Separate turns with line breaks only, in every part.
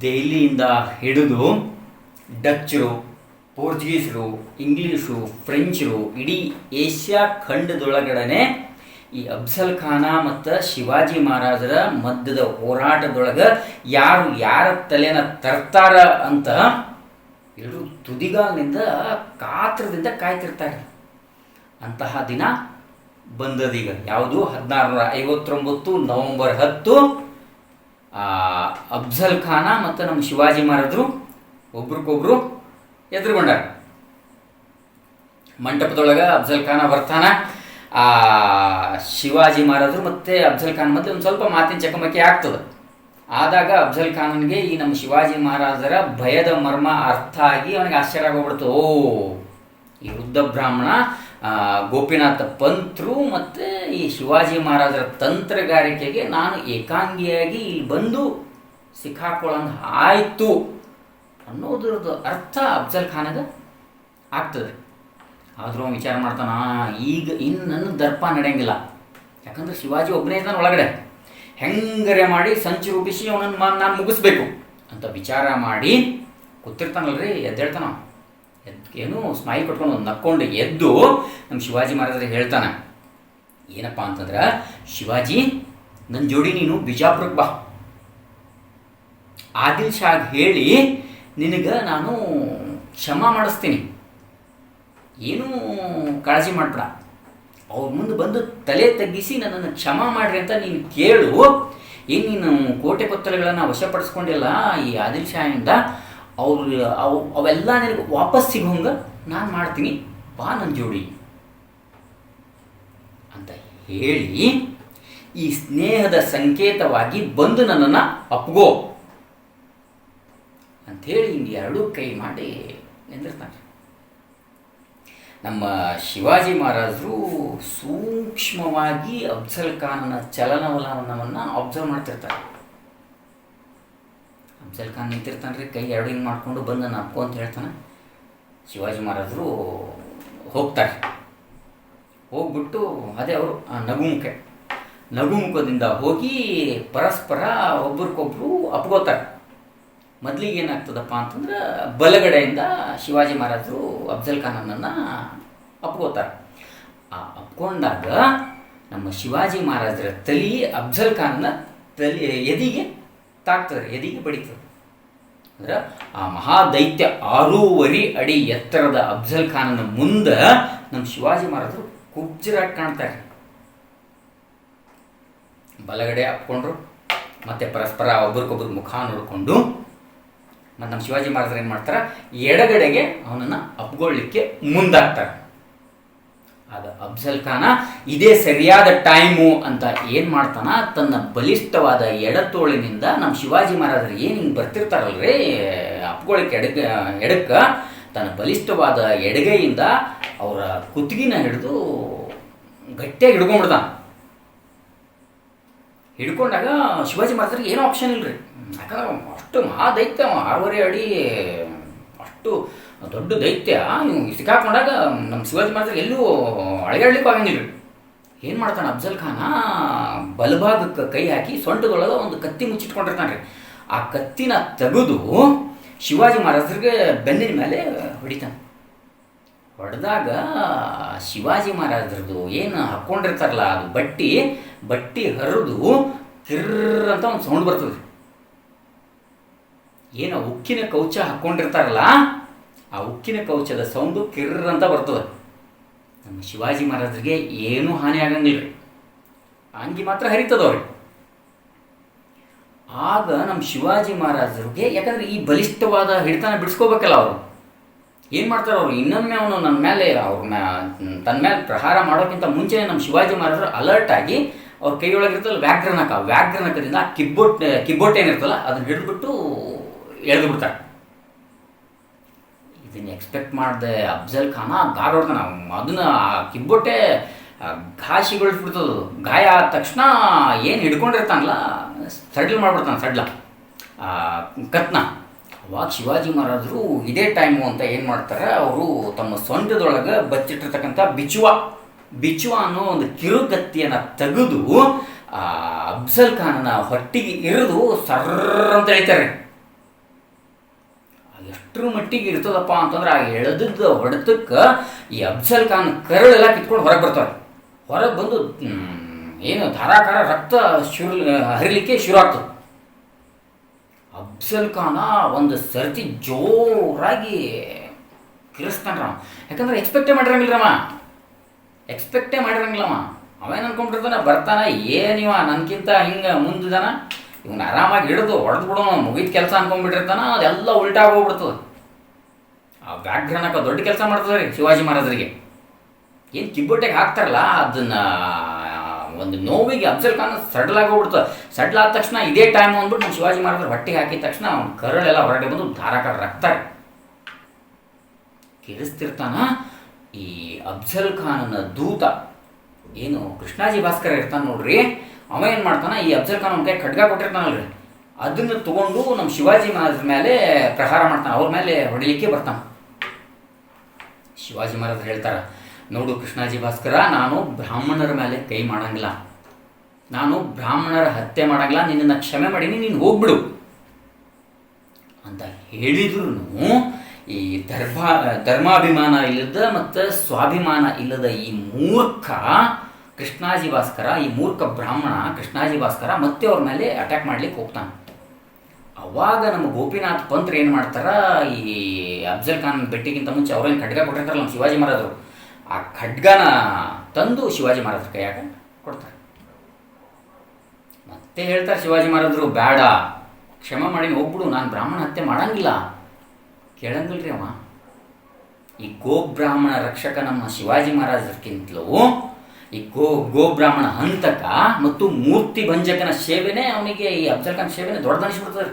ದೆಹಲಿಯಿಂದ ಹಿಡಿದು ಡಚ್ಚರು, ಪೋರ್ಚುಗೀಸರು, ಇಂಗ್ಲೀಷು, ಫ್ರೆಂಚರು, ಇಡೀ ಏಷ್ಯಾ ಖಂಡದೊಳಗಡೆ ಈ ಅಫ್ಜಲ್ ಖಾನ ಮತ್ತು ಶಿವಾಜಿ ಮಹಾರಾಜರ ಮಧ್ಯದ ಹೋರಾಟದೊಳಗೆ ಯಾರು ಯಾರ ತಲೆನ ತರ್ತಾರ ಅಂತ ಎರಡು ತುದಿಗಾಲಿನಿಂದ ಕಾತ್ರದಿಂದ ಕಾಯ್ತಿರ್ತಾರೆ. ಅಂತಹ ದಿನ ಬಂದದೀಗ. ಯಾವುದು? ಹದಿನಾರು ನೂರ ಐವತ್ತೊಂಬತ್ತು ನವಂಬರ್ ಹತ್ತು. ಅಫ್ಜಲ್ ಖಾನ ಮತ್ತು ನಮ್ಮ ಶಿವಾಜಿ ಮಹಾರಾಜರು ಒಬ್ರಿಗೊಬ್ರು ಎದುರುಗೊಂಡಾರ. ಮಂಟಪದೊಳಗೆ ಅಫ್ಜಲ್ ಖಾನ ಬರ್ತಾನ. ಆ, ಶಿವಾಜಿ ಮಹಾರಾಜರು ಮತ್ತೆ ಅಫ್ಜಲ್ ಖಾನ್ ಮತ್ತೆ ಒಂದು ಸ್ವಲ್ಪ ಮಾತಿನ ಚಕಮಕಿ ಆಗ್ತದೆ. ಆದಾಗ ಅಫ್ಜಲ್ ಈ ನಮ್ಮ ಶಿವಾಜಿ ಮಹಾರಾಜರ ಭಯದ ಮರ್ಮ ಅರ್ಥ ಆಗಿ ಅವನಿಗೆ ಆಶ್ಚರ್ಯ ಆಗೋಗ್ಬಿಡ್ತು. ಓ, ಈ ವೃದ್ಧ ಬ್ರಾಹ್ಮಣ ಗೋಪಿನಾಥ ಪಂತ್ರು ಮತ್ತು ಈ ಶಿವಾಜಿ ಮಹಾರಾಜರ ತಂತ್ರಗಾರಿಕೆಗೆ ನಾನು ಏಕಾಂಗಿಯಾಗಿ ಇಲ್ಲಿ ಬಂದು ಸಿಕ್ಕಾಕೊಳ್ಳಂಗೆ ಆಯಿತು ಅನ್ನೋದ್ರದ್ದು ಅರ್ಥ ಅಫ್ಜಲ್ ಖಾನಗೆ ಆಗ್ತದೆ. ಆದರೂ ವಿಚಾರ ಮಾಡ್ತಾನ ಈಗ ಇನ್ನು ನನ್ನ ದರ್ಪ ನಡೆಯಂಗಿಲ್ಲ. ಯಾಕಂದ್ರೆ ಶಿವಾಜಿ ಒಬ್ಬನೇ ಇದ್ದಾನೆ ಒಳಗಡೆ. ಹೆಂಗರೆ ಮಾಡಿ ಸಂಚು ರೂಪಿಸಿ ಅವನನ್ನು ನಾನು ಮುಗಿಸ್ಬೇಕು. ಅಂತ ವಿಚಾರ ಮಾಡಿ ಕೂತಿರ್ತಾನಲ್ರಿ, ಎದ್ದೇಳ್ತಾನ ಏನು ಸ್ಮೈಲ್ ಕೊಟ್ಕೊಂಡು ಒಂದು ನಕ್ಕೊಂಡು ಎದ್ದು ನಮ್ಮ ಶಿವಾಜಿ ಮಹಾರಾಜರಿಗೆ ಹೇಳ್ತಾನೆ, ಏನಪ್ಪ ಅಂತಂದ್ರೆ, ಶಿವಾಜಿ ನನ್ನ ಜೋಡಿ ನೀನು ಬಿಜಾಪುರಕ್ಕೆ ಬಾ. ಆದಿಲ್ ಶಾಗ್ ಹೇಳಿ, ನಿನಗೆ ನಾನು ಕ್ಷಮ ಮಾಡಿಸ್ತೀನಿ. ಏನೂ ಕಾಳಜಿ ಮಾಡಬೇಡ. ಅವ್ರ ಮುಂದೆ ಬಂದು ತಲೆ ತಗ್ಗಿಸಿ ನನ್ನನ್ನು ಕ್ಷಮ ಮಾಡ್ರಿ ಅಂತ ನೀನು ಕೇಳು. ಏನು ನೀನು ಕೋಟೆ ಕೊತ್ತಲೆಗಳನ್ನು ವಶಪಡಿಸ್ಕೊಂಡಿಲ್ಲ ಈ ಆದಿಲ್ ಶಾಹಿಂದ ಅವ್ರು, ಅವು, ಅವೆಲ್ಲ ನಿನಗೆ ವಾಪಸ್ ಸಿಗೋಂಗ ನಾನು ಮಾಡ್ತೀನಿ, ಬಾ ನನ್ನ ಜೋಡಿ. ಅಂತ ಹೇಳಿ, ಈ ಸ್ನೇಹದ ಸಂಕೇತವಾಗಿ ಬಂದು ನನ್ನನ್ನು ಅಪ್ಗೋ. ಅಂಥೇಳಿ ಹಿಂಗೆ ಎರಡೂ ಕೈ ಮಾಡಿ ನಿಂದಿರ್ತಾನೆ ನಮ್ಮ ಶಿವಾಜಿ ಮಹಾರಾಜರು ಸೂಕ್ಷ್ಮವಾಗಿ ಅಫ್ಜಲ್ ಖಾನನ ಚಲನವಲನವನ್ನು ಅಬ್ಸರ್ವ್ ಮಾಡ್ತಿರ್ತಾರೆ. ಅಫ್ಜಲ್ ಖಾನ್ ನಿಂತಿರ್ತಾನೆ ರೀ ಕೈ ಎರಡು ಹಿಂಗೆ ಮಾಡಿಕೊಂಡು ಬಂದು ನಾನು ಅಪ್ಪು ಅಂತ ಹೇಳ್ತಾನೆ. ಶಿವಾಜಿ ಮಹಾರಾಜರು ಹೋಗ್ತಾರೆ. ಹೋಗ್ಬಿಟ್ಟು ಅದೇ ಅವರು, ಆ ನಗುಮುಖೆ. ನಗುಮುಖದಿಂದ ಹೋಗಿ ಪರಸ್ಪರ ಒಬ್ರಿಗೊಬ್ರು ಅಪ್ಕೋತಾರೆ. ಮೊದಲಿಗೆ ಏನಾಗ್ತದಪ್ಪ ಅಂತಂದ್ರೆ ಬಲಗಡೆಯಿಂದ ಶಿವಾಜಿ ಮಹಾರಾಜರು ಅಫ್ಜಲ್ ಖಾನನನ್ನು ಅಪ್ಕೋತಾರೆ. ಆ ಅಪ್ಕೊಂಡಾಗ ನಮ್ಮ ಶಿವಾಜಿ ಮಹಾರಾಜರ ತಲಿ ಅಫ್ಜಲ್ ಖಾನ್ನ ತಲೆ ಎದಿಗೆ ತಾಕ್ತದೆ, ಎದಿಗೆ ಬಡಿತದೆ. ಅಂದ್ರೆ ಆ ಮಹಾದೈತ್ಯ ಆರೂವರೆ ಅಡಿ ಎತ್ತರದ ಅಫ್ಜಲ್ ಖಾನನ ಮುಂದೆ ನಮ್ಮ ಶಿವಾಜಿ ಮಹಾರಾಜರು ಕುಬ್ಜರಾಗಿ ಕಾಣ್ತಾರೆ. ಬಲಗಡೆ ಹಾಕ್ಕೊಂಡ್ರು ಮತ್ತೆ ಪರಸ್ಪರ ಒಬ್ರಿಗೊಬ್ರು ಮುಖ ನೋಡಿಕೊಂಡು, ಮತ್ತು ನಮ್ಮ ಶಿವಾಜಿ ಮಹಾರಾಜರು ಏನು ಮಾಡ್ತಾರೆ? ಎಡಗಡೆಗೆ ಅವನನ್ನು ಅಪ್ಗೊಳ್ಳಿಕ್ಕೆ ಮುಂದಾಗ್ತಾರೆ. ಆಗ ಅಫ್ಜಲ್ ಖಾನ ಇದೇ ಸರಿಯಾದ ಟೈಮು ಅಂತ ಏನು ಮಾಡ್ತಾನ? ತನ್ನ ಬಲಿಷ್ಠವಾದ ಎಡತೋಳಿನಿಂದ ನಮ್ಮ ಶಿವಾಜಿ ಮಹಾರಾಜರು ಏನು ಹಿಂಗೆ ಬರ್ತಿರ್ತಾರಲ್ರಿ? ಅಪ್ಕೊಳಕ್ಕೆ ಎಡಕ, ಎಡಕ್ಕ ತನ್ನ ಬಲಿಷ್ಠವಾದ ಎಡಗೈಯಿಂದ ಅವರ ಕುತ್ತಿಗಿನ ಹಿಡಿದು ಗಟ್ಟಿಯಾಗಿ ಹಿಡ್ಕೊಂಡ್ಬಿಡ್ತಾನ. ಹಿಡ್ಕೊಂಡಾಗ ಶಿವಾಜಿ ಮಹಾರಾಜರಿಗೆ ಏನೂ ಆಪ್ಷನ್ ಇಲ್ಲರಿ ಯಾಕಂದ್ರೆ ಅಷ್ಟು ಮಹಾದೈತ್ಯ ಆರೂವರೆ ಅಡಿ ಅಷ್ಟು ದೊಡ್ಡ ದೈತ್ಯ. ನೀವು ಸಿಕ್ಕಾಕೊಂಡಾಗ ನಮ್ಮ ಶಿವಾಜಿ ಮಾಡಿದ್ರೆ ಎಲ್ಲೂ ಅಳಗಾಡ್ಲಿಕ್ಕೂ ಆಗಂಗಿಲ್ಲ ಏನು ಮಾಡ್ತಾನೆ ಅಫ್ಜಲ್ ಖಾನ? ಬಲಭಾಗಕ್ಕೆ ಕೈ ಹಾಕಿ ಸೊಂಟದೊಳಗೆ ಒಂದು ಕತ್ತಿ ಮುಚ್ಚಿಟ್ಕೊಂಡಿರ್ತಾನೆ ರೀ ಆ ಕತ್ತಿನ ತೆಗೆದು ಶಿವಾಜಿ ಮಹಾರಾಜರಿಗೆ ಬೆನ್ನಿನ ಮೇಲೆ ಹೊಡಿತಾನೆ. ಹೊಡೆದಾಗ ಶಿವಾಜಿ ಮಹಾರಾಜರದು ಏನು ಹಾಕ್ಕೊಂಡಿರ್ತಾರಲ್ಲ ಅದು ಬಟ್ಟಿ ಬಟ್ಟಿ ಹರಿದು ಕಿರ್ರ್ ಅಂತ ಒಂದು ಸೌಂಡ್ ಬರ್ತದೆ ಏನು ಉಕ್ಕಿನ ಕೌಚ ಹಾಕ್ಕೊಂಡಿರ್ತಾರಲ್ಲ ಆ ಉಕ್ಕಿನ ಕವಚದ ಸೌಂಡು ಕಿರ್ರ್ ಅಂತ ಬರ್ತದೆ. ನಮ್ಮ ಶಿವಾಜಿ ಮಹಾರಾಜರಿಗೆ ಏನೂ ಹಾನಿ ಆಗಂಗಿಲ್ಲ. ಅಂಗಿ ಮಾತ್ರ ಹರಿತದವ್ರಿ ಆಗ ನಮ್ಮ ಶಿವಾಜಿ ಮಹಾರಾಜರಿಗೆ ಯಾಕಂದ್ರೆ ಈ ಬಲಿಷ್ಠವಾದ ಹಿಡಿತನ ಬಿಡಿಸ್ಕೋಬೇಕಲ್ಲ ಅವರು. ಏನು ಮಾಡ್ತಾರೆ ಅವರು? ಇನ್ನೊಮ್ಮೆ ಅವನು ನನ್ನ ಮೇಲೆ ಅವ್ರ ತನ್ನ ಮೇಲೆ ಪ್ರಹಾರ ಮಾಡೋಕ್ಕಿಂತ ಮುಂಚೆ ನಮ್ಮ ಶಿವಾಜಿ ಮಹಾರಾಜರು ಅಲರ್ಟ್ ಆಗಿ ಅವ್ರ ಕೈಯೊಳಗಿರ್ತಲ್ಲ ವ್ಯಾಘ್ರನಕ, ವ್ಯಾಘ್ರನಕದಿಂದ ಕಿಬ್ಬೊಟ್ ಕಿಬ್ಬೊಟ್ಟೆ ಏನಿರ್ತಲ್ಲ ಅದನ್ನ ಹಿಡಿದ್ಬಿಟ್ಟು ಎಳೆದು ಬಿಡ್ತಾರೆ. ಇದನ್ನ ಎಕ್ಸ್ಪೆಕ್ಟ್ ಮಾಡಿದೆ ಅಫ್ಜಲ್ ಖಾನ ಗಾರ ಹೊಡ್ತಾನ ಅದನ್ನ ಕಿಬ್ಬೊಟ್ಟೆ ಘಾಸಿಗೊಳಿಸ್ಬಿಡ್ತದ ಗಾಯ ಆದ ತಕ್ಷಣ ಏನು ಹಿಡ್ಕೊಂಡಿರ್ತಾನಲ್ಲ, ಸಡ್ಲ್ ಮಾಡ್ಬಿಡ್ತಾನೆ ಸಡ್ಲ. ಕತ್ನ. ಅವಾಗ ಶಿವಾಜಿ ಮಹಾರಾಜರು ಇದೇ ಟೈಮು ಅಂತ ಏನು ಮಾಡ್ತಾರೆ, ಅವರು ತಮ್ಮ ಸೊಂಟದೊಳಗೆ ಬಚ್ಚಿಟ್ಟಿರ್ತಕ್ಕಂಥ ಬಿಚುವ ಬಿಚುವ ಅನ್ನೋ ಒಂದು ಕಿರುಗತ್ತಿಯನ್ನು ತೆಗೆದು ಅಫ್ಜಲ್ ಖಾನನ ಹೊಟ್ಟಿಗೆ ಇರಿದು ಸರ್ರ ಅಂತ ಹೇಳ್ತಾರೆ ಎಷ್ಟರ ಮಟ್ಟಿಗೆ ಇರ್ತದಪ್ಪ ಅಂತಂದ್ರೆ ಆ ಎಳೆದದ್ದು ಹೊಡೆತಕ್ಕೆ ಈ ಅಫ್ಜಲ್ ಖಾನ್ ಕರಳೆಲ್ಲ ಕಿತ್ಕೊಂಡು ಹೊರಗೆ ಬರ್ತಾರೆ ಹೊರಗೆ ಬಂದು ಏನು ಧಾರಾಕಾರ ರಕ್ತ ಶುರು ಹರಿಲಿಕ್ಕೆ ಶುರು ಆಗ್ತದೆ. ಅಫ್ಜಲ್ ಖಾನ ಒಂದು ಸರ್ತಿ ಜೋರಾಗಿ ಕಿರಿಸ್ತಾನ್ರವ ಯಾಕಂದ್ರೆ ಎಕ್ಸ್ಪೆಕ್ಟೇ ಮಾಡಿರಂಗಿಲ್ಲರಮ್ಮ ಎಕ್ಸ್ಪೆಕ್ಟೇ ಮಾಡಿರಂಗಿಲ್ಲಮ್ಮ ಅವೇನು ಅನ್ಕೊಂಡಿರ್ತಾನ ಬರ್ತಾನೆ ಏನಿವ ನನ್ಕಿಂತ ಹಿಂಗೆ ಮುಂದಿದಾನ. ಇವನ್ ಆರಾಮಾಗಿ ಹಿಡಿದು ಹೊಡೆದು ಮುಗಿದ ಕೆಲಸ ಅನ್ಕೊಂಡ್ಬಿಟ್ಟಿರ್ತಾನ, ಅದೆಲ್ಲ ಉಲ್ಟಾ ಹೋಗ್ಬಿಡ್ತದೆ ಆ ವ್ಯಾಘ್ರಣಕ ದೊಡ್ಡ ಕೆಲಸ ಮಾಡ್ತದೆ ರೀ ಶಿವಾಜಿ ಮಹಾರಾಜರಿಗೆ. ಏನು ಕಿಬ್ಬೊಟ್ಟೆಗೆ ಹಾಕ್ತಾರಲ್ಲ, ಅದನ್ನ, ಒಂದು ನೋವಿಗೆ ಅಫ್ಜಲ್ ಖಾನ್ ಸಡ್ಲ್ ಆಗೋಗ್ಬಿಡ್ತದೆ ಸಡ್ಲ್ ಆದ ತಕ್ಷಣ ಇದೇ ಟೈಮ್ ಅಂದ್ಬಿಟ್ಟು ನಮ್ಮ ಶಿವಾಜಿ ಮಹಾರಾಜರು ಹೊಟ್ಟೆಗೆ ಹಾಕಿದ ತಕ್ಷಣ ಅವ್ನ ಕರಳೆಲ್ಲ ಹೊರಗಡೆ ಬಂದು ಧಾರಾಕಾರ ರಕ್ತ ಕೇಳಿಸ್ತಿರ್ತಾನ? ಈ ಅಫ್ಜಲ್ ಖಾನನ ದೂತ, ಏನು ಕೃಷ್ಣಾಜಿ ಭಾಸ್ಕರ ಇರ್ತಾನೆ ನೋಡ್ರಿ, ಅವ ಏನು ಮಾಡ್ತಾನ, ಈ ಅಫ್ಜಲ್ ಖಾನ್ ಅವ್ನ ಕೈ ಖಡ್ಗ ಕೊಟ್ಟಿರ್ತಾನಲ್ರಿ. ಅದನ್ನ ತಗೊಂಡು ನಮ್ಮ ಶಿವಾಜಿ ಮಹಾರಾಜರ ಮೇಲೆ ಪ್ರಹಾರ ಮಾಡ್ತಾನೆ, ಅವ್ರ ಮೇಲೆ ಹೊಡಿಲಿಕ್ಕೆ ಬರ್ತಾನೆ. ಶಿವಾಜಿ ಮಹಾರಾಜ್ ಹೇಳ್ತಾರ, ನೋಡು ಕೃಷ್ಣಾಜಿ ಭಾಸ್ಕರ, ನಾನು ಬ್ರಾಹ್ಮಣರ ಮೇಲೆ ಕೈ ಮಾಡಂಗಿಲ್ಲ. ನಾನು ಬ್ರಾಹ್ಮಣರ ಹತ್ಯೆ ಮಾಡಂಗಿಲ್ಲ, ನಿನ್ನನ್ನು ಕ್ಷಮೆ ಮಾಡೀನಿ, ನೀನು ಹೋಗ್ಬಿಡು. ಅಂತ ಹೇಳಿದ್ರು ಈ ಧರ್ಮ ಧರ್ಮಾಭಿಮಾನ ಇಲ್ಲದ ಮತ್ತು ಸ್ವಾಭಿಮಾನ ಇಲ್ಲದ ಈ ಮೂರ್ಖ ಕೃಷ್ಣಾಜಿ ಭಾಸ್ಕರ, ಈ ಮೂರ್ಖ ಬ್ರಾಹ್ಮಣ ಕೃಷ್ಣಾಜಿ ಭಾಸ್ಕರ ಮತ್ತೆ ಅವ್ರ ಮೇಲೆ ಅಟ್ಯಾಕ್ ಮಾಡ್ಲಿಕ್ಕೆ ಹೋಗ್ತಾನೆ. ಅವಾಗ ನಮ್ಮ ಗೋಪಿನಾಥ್ ಪಂತ್ರ ಏನು ಮಾಡ್ತಾರ, ಈ ಅಫ್ಜಲ್ ಖಾನ್ ಬೆಟ್ಟಿಗಿಂತ ಮುಂಚೆ ಅವ್ರೇನು ಖಡ್ಗ ಕೊಟ್ಟಿರ್ತಾರಲ್ಲ ನಮ್ಮ ಶಿವಾಜಿ ಮಹಾರಾಜರು, ಆ ಖಡ್ಗನ ತಂದು ಶಿವಾಜಿ ಮಹಾರಾಜರ ಕೈಯಾಗ ಕೊಡ್ತಾರೆ. ಮತ್ತೆ ಹೇಳ್ತಾರೆ ಶಿವಾಜಿ ಮಹಾರಾಜರು ಬೇಡ ಕ್ಷಮ ಮಾಡಿ ಹೋಗ್ಬಿಡು, ನಾನು ಬ್ರಾಹ್ಮಣ ಹತ್ಯೆ ಮಾಡಂಗಿಲ್ಲ. ಕೇಳಂಗಿಲ್ರಿ ಅವ. ಈ ಗೋಬ್ರಾಹ್ಮಣ ರಕ್ಷಕ ನಮ್ಮ ಶಿವಾಜಿ ಮಹಾರಾಜರ್ಕಿಂತಲೂ ಈ ಗೋ, ಗೋಬ್ರಾಹ್ಮಣ ಹಂತಕ ಮತ್ತು ಮೂರ್ತಿ ಭಂಜಕನ ಸೇವೆನೇ ಅವನಿಗೆ ಈ ಅಫ್ಜಲ್ ಖಾನ್ ಸೇವೆನೇ ದೊಡ್ಡದನಿಸ್ಬಿಡ್ತದೆ.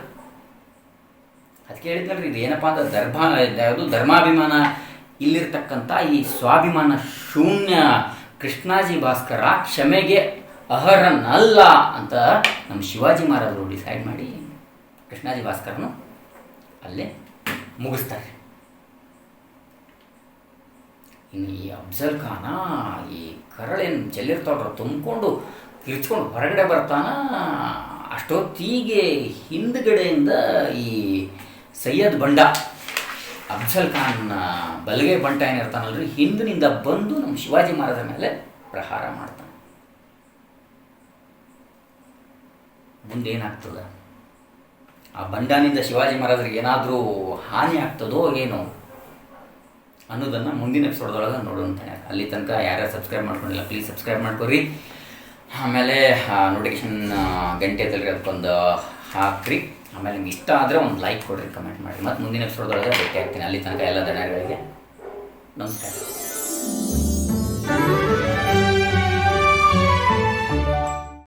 ಅದಕ್ಕೆ ಹೇಳ್ತಾರೆ ಇದು ಏನಪ್ಪ ಅಂದ್ರೆ ದರ್ಭ ಯಾವುದು ಧರ್ಮಾಭಿಮಾನ ಇಲ್ಲಿರ್ತಕ್ಕಂಥ ಈ ಸ್ವಾಭಿಮಾನ ಶೂನ್ಯ ಕೃಷ್ಣಾಜಿ ಭಾಸ್ಕರ ಕ್ಷಮೆಗೆ ಅಹರನಲ್ಲ ಅಂತ ನಮ್ಮ ಶಿವಾಜಿ ಮಹಾರಾಜರು ಡಿಸೈಡ್ ಮಾಡಿ ಕೃಷ್ಣಾಜಿ ಭಾಸ್ಕರನು ಅಲ್ಲೇ ಮುಗಿಸ್ತಾರೆ. ಇನ್ನು ಈ ಅಫ್ಜಲ್ ಖಾನ, ಈ ಕರಳೇನು ಚೆಲ್ಲಿರ್ತಾವ್ರ ತುಂಬಿಕೊಂಡು ಕಿರ್ಚ್ಕೊಂಡು ಹೊರಗಡೆ ಬರ್ತಾನ, ಅಷ್ಟೊತ್ತಿಗೆ ಹಿಂದ್ಗಡೆಯಿಂದ ಈ ಸೈಯದ್ ಬಂಡ. ಅಫ್ಜಲ್ ಖಾನ್ ಬಲಗೈ ಬಂಟ ಏನಿರ್ತಾನಲ್ರಿ, ಹಿಂದಿನಿಂದ ಬಂದು ನಮ್ಮ ಶಿವಾಜಿ ಮಹಾರಾಜರ ಮೇಲೆ ಪ್ರಹಾರ ಮಾಡ್ತಾನೆ. ಏನಾಗ್ತದ? ಆ ಬಂಡಾನಿಂದ ಶಿವಾಜಿ ಮಹಾರಾಜರಿಗೆ ಏನಾದರೂ ಹಾನಿ ಆಗ್ತದೋ ಏನೋ ಅನ್ನೋದನ್ನು ಮುಂದಿನ ಎಪಿಸೋಡ್ದೊಳಗೆ ನೋಡೋಣ ಅಲ್ಲಿ ತನಕ ಯಾರ್ಯಾರು ಸಬ್ಸ್ಕ್ರೈಬ್ ಮಾಡ್ಕೊಂಡಿಲ್ಲ, ಪ್ಲೀಸ್ ಸಬ್ಸ್ಕ್ರೈಬ್ ಮಾಡ್ಕೊರಿ. ಆಮೇಲೆ ನೋಟಿಫಿಕೇಶನ್ ಗಂಟೆ ಅದಕ್ಕೊಂದು ಹಾಕ್ರಿ. ಆಮೇಲೆ ನಿಮ್ಗೆ ಇಷ್ಟ ಆದರೆ ಒಂದು ಲೈಕ್ ಕೊಡಿರಿ ಕಮೆಂಟ್ ಮಾಡಿ. ಮತ್ತು ಮುಂದಿನ ಎಪಿಸೋಡ್ದೊಳಗೆ ಭೇಟಿ ಆಗ್ತೀನಿ ಅಲ್ಲಿ ತನಕ ಎಲ್ಲ ದಣಗಳಿಗೆ ನಮಸ್ಕಾರ.